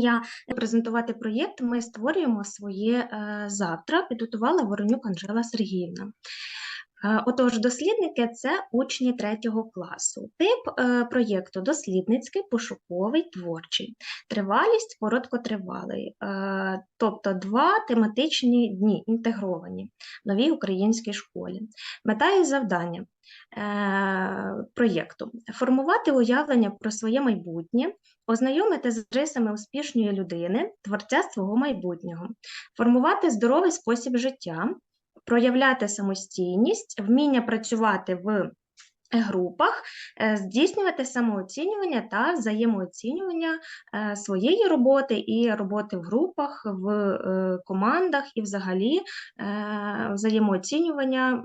я презентувати проєкт Ми створюємо своє е, завтра. Підготувала Воронюк Анжела Сергіївна. Е, Отож, дослідники це учні третього класу. Тип е, проєкту дослідницький, пошуковий, творчий. Тривалість короткотривалий, е, тобто два тематичні дні інтегровані в новій українській школі. Мета і завдання проєкту формувати уявлення про своє майбутнє, ознайомити з рисами успішної людини, творця свого майбутнього, формувати здоровий спосіб життя, проявляти самостійність, вміння працювати в групах, е, здійснювати самооцінювання та взаємооцінювання е, своєї роботи і роботи в групах, в е, командах і взагалі е, взаємооцінювання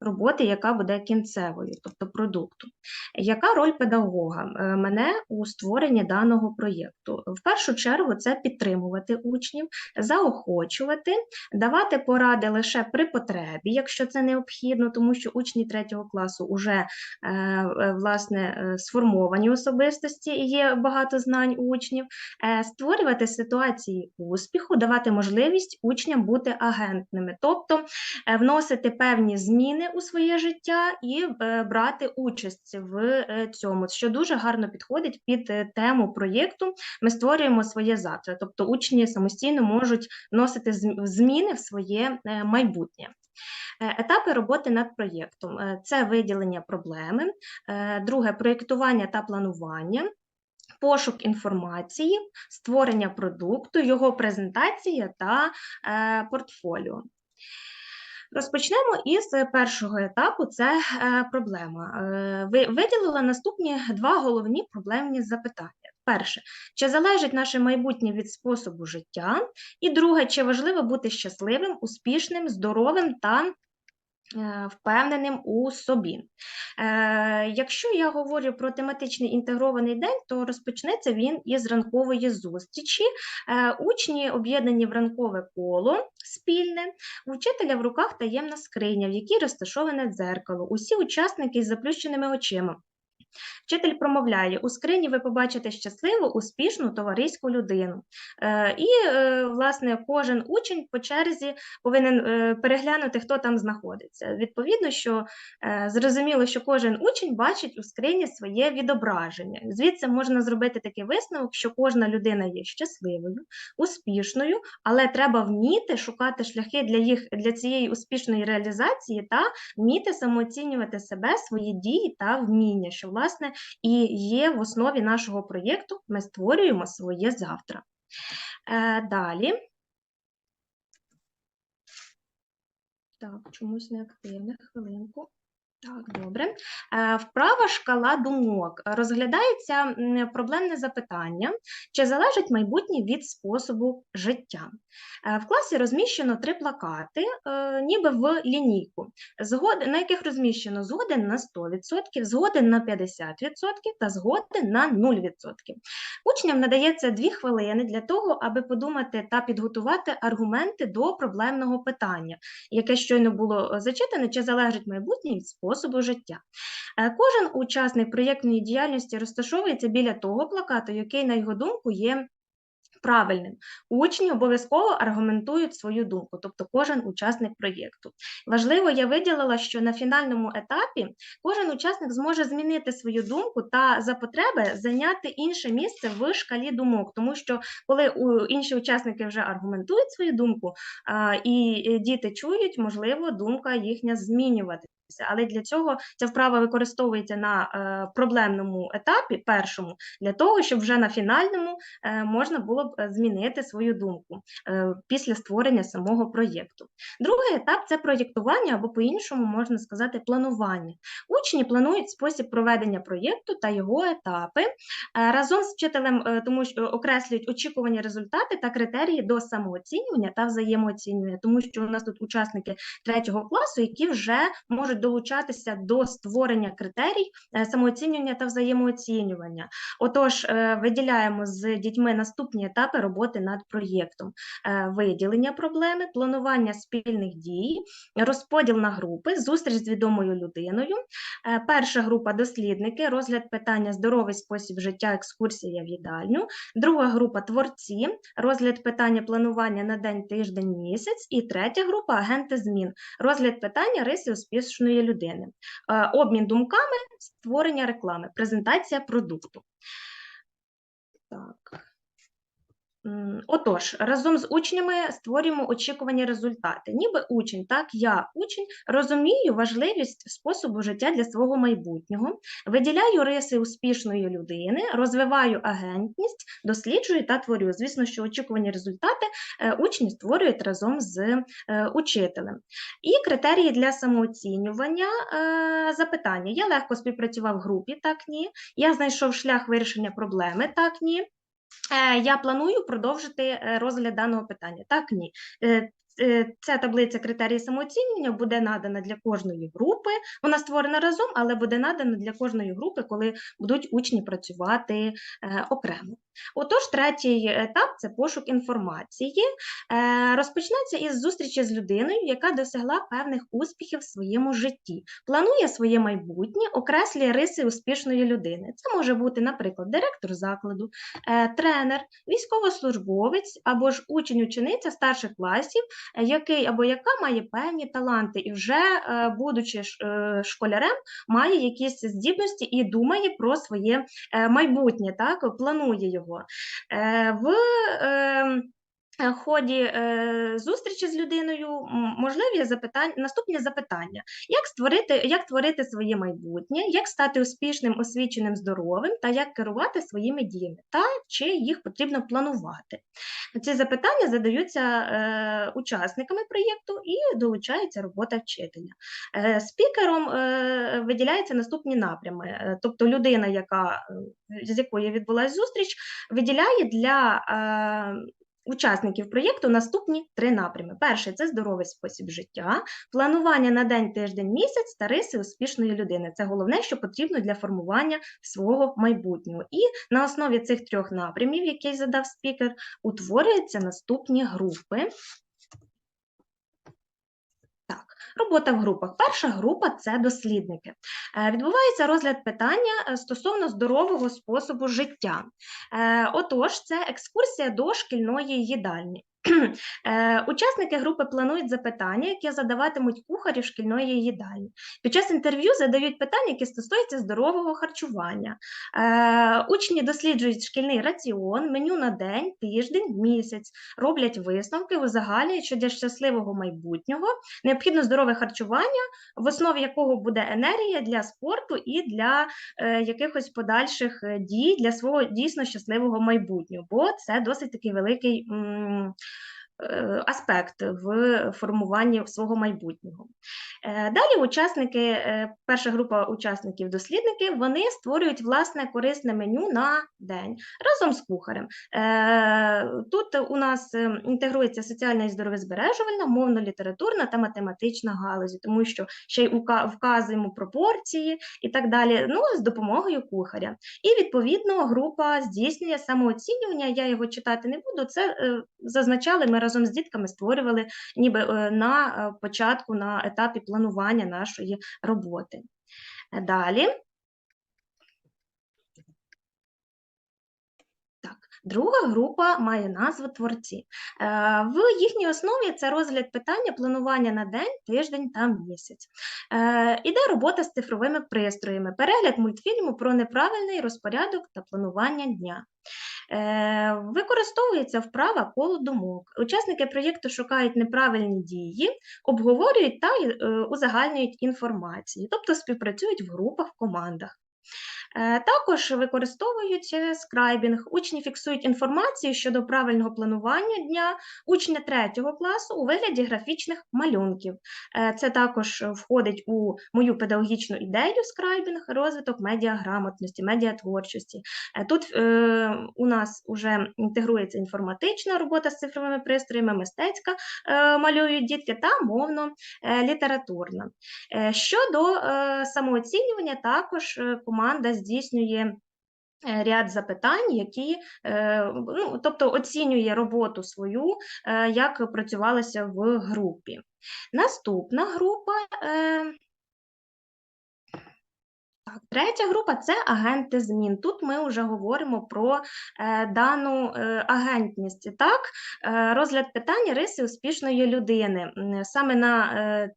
роботи, яка буде кінцевою, тобто продукту. Яка роль педагога е, мене у створенні даного проєкту? В першу чергу це підтримувати учнів, заохочувати, давати поради лише при потребі, якщо це необхідно, тому що учні третього класу вже е, е, власне сформовані особистості і є багато знань учнів, створювати ситуації успіху, давати можливість учням бути агентними, тобто вносити певні зміни у своє життя і е, брати участь в е, цьому, що дуже гарно підходить під е, тему проєкту. Ми створюємо своє завтра, тобто учні самостійно можуть вносити зміни в своє майбутнє. Етапи роботи над проєктом це виділення проблеми, друге проєктування та планування. Пошук інформації, створення продукту, його презентація та е, портфоліо. Розпочнемо із першого етапу це е, проблема. Е, ви- виділила наступні два головні проблемні запитання. Перше, чи залежить наше майбутнє від способу життя? І друге, чи важливо бути щасливим, успішним, здоровим та е, впевненим у собі. Е, Якщо я говорю про тематичний інтегрований день, то розпочнеться він із ранкової зустрічі. Е, Учні об'єднані в ранкове коло спільне, у вчителя в руках таємна скриня, в якій розташоване дзеркало. Усі учасники з заплющеними очима. Вчитель промовляє: у скрині ви побачите щасливу, успішну товариську людину. Е, І, е, власне, кожен учень по черзі повинен е, переглянути, хто там знаходиться. Відповідно, що зрозуміло, що кожен учень бачить у скрині своє відображення. Звідси можна зробити такий висновок, що кожна людина є щасливою, успішною, але треба вміти шукати шляхи для їх для цієї успішної реалізації та вміти самооцінювати себе, свої дії та вміння, що власне і є в основі нашого проєкту. Ми створюємо своє завтра. Е, далі. Так, чомусь не активне, хвилинку. Так, добре. Е, Вправа шкала думок. Розглядається проблемне запитання, чи залежить майбутнє від способу життя. Е, В класі розміщено три плакати, е, ніби в лінійку, на яких розміщено згоден на 100%, згоден на 50% та згоден на 0%. Учням надається дві хвилини для того, аби подумати та підготувати аргументи до проблемного питання, яке щойно було зачитане, чи залежить майбутнє від способу життя. Е, Кожен учасник проєктної діяльності розташовується біля того плакату, який, на його думку, є правильним. Учні обов'язково аргументують свою думку, тобто кожен учасник проєкту. Важливо, я виділила, що на фінальному етапі кожен учасник зможе змінити свою думку та за потреби зайняти інше місце в шкалі думок, тому що коли інші учасники вже аргументують свою думку, і діти чують, можливо, думка їхня змінюватися. Але для цього ця вправа використовується на е, проблемному етапі, першому, для того, щоб вже на фінальному е, можна було б е, змінити свою думку після створення самого проєкту. Другий етап це проєктування, або по-іншому можна сказати планування. Учні планують спосіб проведення проєкту та його етапи разом з вчителем, тому що окреслюють очікувані результати та критерії до самооцінювання та взаємооцінювання, тому що у нас тут учасники третього класу, які вже можуть долучатися до створення критерій е, самооцінювання та взаємооцінювання. Отож, е, виділяємо з дітьми наступні етапи роботи над проєктом: Е, виділення проблеми, планування спільних дій, розподіл на групи, зустріч з відомою людиною. Перша група дослідники, розгляд питання здоровий спосіб життя, екскурсія в їдальню. Друга група творці, розгляд питання планування на день, тиждень, місяць. І третя група агенти змін, розгляд питання риси успішної людини, Е, обмін думками, створення реклами, презентація продукту. Так. Отож, разом з учнями створюємо очікувані результати. Ніби учень, так, я учень, розумію важливість способу життя для свого майбутнього, виділяю риси успішної людини, розвиваю агентність, досліджую та творю. Звісно, що очікувані результати е, учні створюють разом з е, учителем. І критерії для самооцінювання е, запитання. Я легко співпрацював в групі, так ні. Я знайшов шлях вирішення проблеми, так ні. Е, Я планую продовжити е, розгляд даного питання. Так, ні. Е, Ця таблиця критерії самооцінювання буде надана для кожної групи. Вона створена разом, але буде надана для кожної групи, коли будуть учні працювати окремо. Отож, третій етап це пошук інформації. Е, Розпочнеться із зустрічі з людиною, яка досягла певних успіхів в своєму житті, планує своє майбутнє, окреслює риси успішної людини. Це може бути, наприклад, директор закладу, е, тренер, військовослужбовець або ж учень-учениця старших класів, е, який або яка має певні таланти і вже, будучи школярем, має якісь здібності і думає про своє майбутнє, так, планує його. Е, В е, ході е, зустрічі з людиною можливі запитання, наступні запитання: як створити, як творити своє майбутнє, як стати успішним, освіченим, здоровим, та як керувати своїми діями, та чи їх потрібно планувати. Ці запитання задаються е, учасниками проєкту і долучається робота вчителя. Е, спікером е, виділяються наступні напрями, Е, тобто людина, яка, е, з якою відбулася зустріч, виділяє для е, учасників проєкту наступні три напрями. Перший це здоровий спосіб життя, планування на день, тиждень, місяць та риси успішної людини. Це головне, що потрібно для формування свого майбутнього. І на основі цих трьох напрямів, які задав спікер, утворюються наступні групи. Робота в групах. Перша група це дослідники. Е, Відбувається розгляд питання е, стосовно здорового способу життя. Е, Отож, це екскурсія до шкільної їдальні. Е, Учасники групи планують запитання, які задаватимуть кухарі шкільної їдальні. Під час інтерв'ю задають питання, які стосуються здорового харчування. Е, Учні досліджують шкільний раціон, меню на день, тиждень, місяць, роблять висновки, узагальнюють, що для щасливого майбутнього необхідно здорове харчування, в основі якого буде енергія для спорту і для е, якихось подальших дій для свого дійсно щасливого майбутнього, бо це досить такий великий аспект в формуванні свого майбутнього. Е, Далі учасники, е, перша група учасників-дослідників, вони створюють власне корисне меню на день разом з кухарем. Е, Тут у нас е, інтегрується соціальна і здоровезбережувальна, мовно-літературна та математична галузі, тому що ще й вказуємо пропорції і так далі, ну, з допомогою кухаря. І відповідно група здійснює самооцінювання. Я його читати не буду. Це е, зазначали ми разом з дітками, створювали ніби е, на е, початку, на етапі планування нашої роботи. Далі. Друга група має назву творці. Е, В їхній основі це розгляд питання планування на день, тиждень та місяць. Іде робота з цифровими пристроями, перегляд мультфільму про неправильний розпорядок та планування дня. Е, Використовується вправа коло думок. Учасники проєкту шукають неправильні дії, обговорюють та е, узагальнюють інформацію, тобто співпрацюють в групах, в командах. Е, Також використовують е, скрайбінг. Учні фіксують інформацію щодо правильного планування дня учня третього класу у вигляді графічних малюнків. Е, Це також входить у мою педагогічну ідею скрайбінг, розвиток медіаграмотності, медіатворчості. Тут у нас вже інтегрується інформатична робота з цифровими пристроями, мистецька малюють дітки та мовно-літературна. Е, Щодо самооцінювання, також команда здійснює е, ряд запитань, які, е, ну, тобто оцінює роботу свою, е, як працювалося в групі. Наступна група. Так, третя група це агенти змін. Тут ми вже говоримо про дану агентність. Так, розгляд питання риси успішної людини. Саме на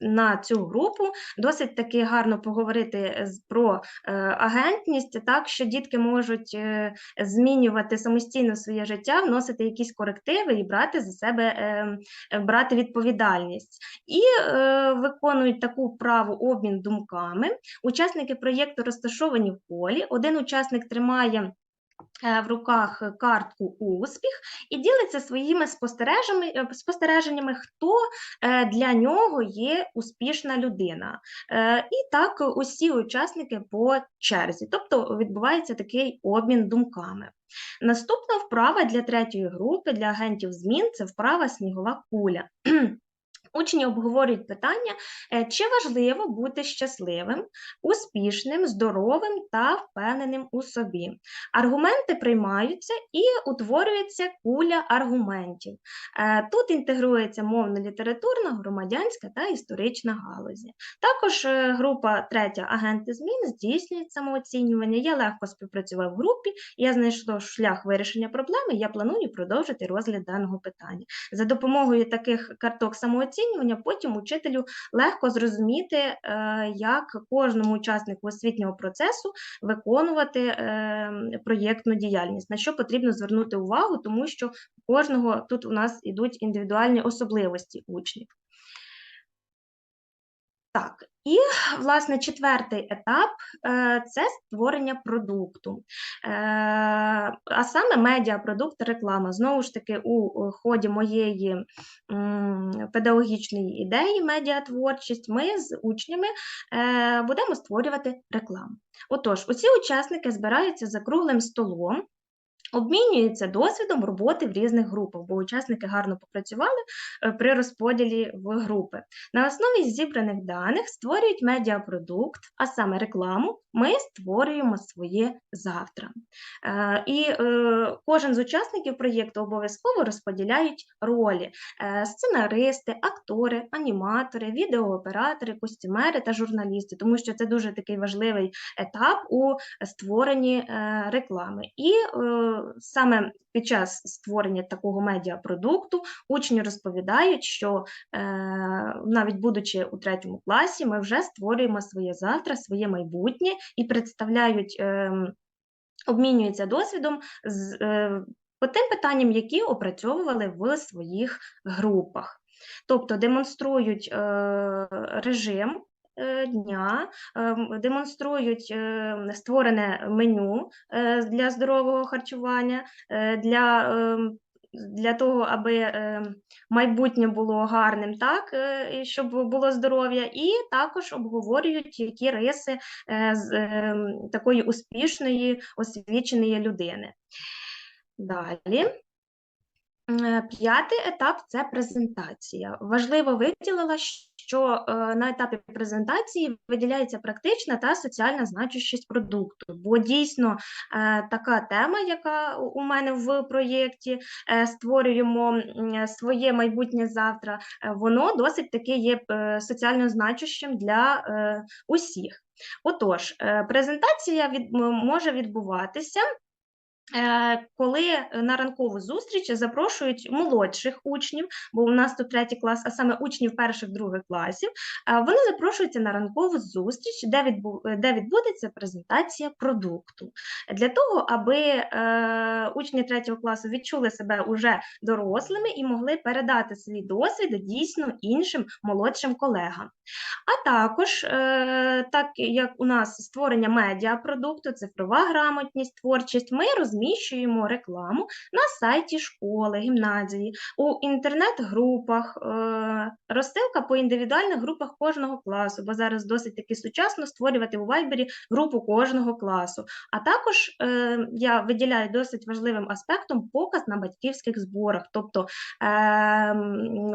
на цю групу досить таки гарно поговорити з- про е, агентність, так що дітки можуть е, змінювати самостійно своє життя, вносити якісь корективи і брати за себе е, е, брати відповідальність. І е, виконують таку вправу обмін думками. Учасники проєкту розташовані в полі. Один учасник тримає е, в руках картку успіх і ділиться своїми спостереженнями, е, хто е, для нього є успішна людина. Е, І так усі учасники по черзі, тобто відбувається такий обмін думками. Наступна вправа для третьої групи, для агентів змін це вправа снігова куля. Учні обговорюють питання, е, чи важливо бути щасливим, успішним, здоровим та впевненим у собі. Аргументи приймаються і утворюється куля аргументів. Е, Тут інтегрується мовно-літературна, громадянська та історична галузі. Також е, група третя агенти змін здійснюють самооцінювання. Я легко співпрацював в групі, я знайшов шлях вирішення проблеми. Я планую продовжити розгляд даного питання. За допомогою таких карток самооцінювання потім учителю легко зрозуміти, е, як кожному учаснику освітнього процесу виконувати е, проєктну діяльність, на що потрібно звернути увагу, тому що у кожного тут у нас ідуть індивідуальні особливості учнів. Так, і власне четвертий етап е, це створення продукту, Е, а саме медіапродукт, реклама. Знову ж таки, у ході моєї педагогічної ідеї медіатворчість ми з учнями е, будемо створювати рекламу. Отож, усі учасники збираються за круглим столом. Обмінюються досвідом роботи в різних групах, бо учасники гарно попрацювали е, при розподілі в групи. На основі зібраних даних створюють медіапродукт, а саме рекламу. Ми створюємо своє завтра. Е, І е, кожен з учасників проєкту обов'язково розподіляють ролі: сценаристи, актори, аніматори, відеооператори, костюмери та журналісти, тому що це дуже такий важливий етап у створенні реклами. І саме під час створення такого медіапродукту учні розповідають, що е, навіть будучи у третьому класі, ми вже створюємо своє завтра, своє майбутнє і представляють, е, обмінюються досвідом з е, по тим питанням, які опрацьовували в своїх групах. Тобто демонструють е, режим дня, ем, демонструють е, створене меню е, для здорового харчування, е, для, ем, для того, аби майбутнє було гарним, так, е, щоб було здоров'я, і також обговорюють, які риси е, з такої успішної, освіченої людини. Далі. Е, П'ятий етап це презентація. Важливо виділила, що е, на етапі презентації виділяється практична та соціальна значущість продукту, бо дійсно е, така тема, яка у мене в проєкті е, створюємо своє майбутнє завтра, воно досить таки є соціально значущим для усіх. Отож, презентація від, може відбуватися коли на ранкову зустріч запрошують молодших учнів, бо у нас тут третій клас, а саме учнів перших других класів, е, вони запрошуються на ранкову зустріч, де відбу, де відбудеться презентація продукту. Для того, аби е, учні третього класу відчули себе уже дорослими і могли передати свій досвід дійсно іншим молодшим колегам. А також, е, так як у нас створення медіапродукту, цифрова грамотність, творчість, ми розміщуємо рекламу на сайті школи, гімназії, у інтернет-групах, е, розсилка по індивідуальних групах кожного класу, бо зараз досить таки сучасно створювати у Вайбері групу кожного класу. А також е, я виділяю досить важливим аспектом показ на батьківських зборах, тобто е,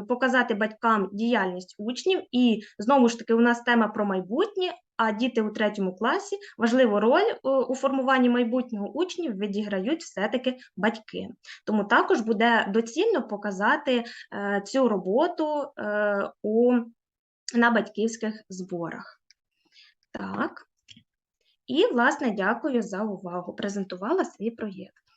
показати батькам діяльність учнів і Знову ж таки, у нас тема про майбутнє, а діти у третьому класі важливу роль е, у формуванні майбутнього учнів відіграють все-таки батьки. Тому також буде доцільно показати е, цю роботу е, у, на батьківських зборах. Так. І, власне, дякую за увагу. Презентувала свій проєкт.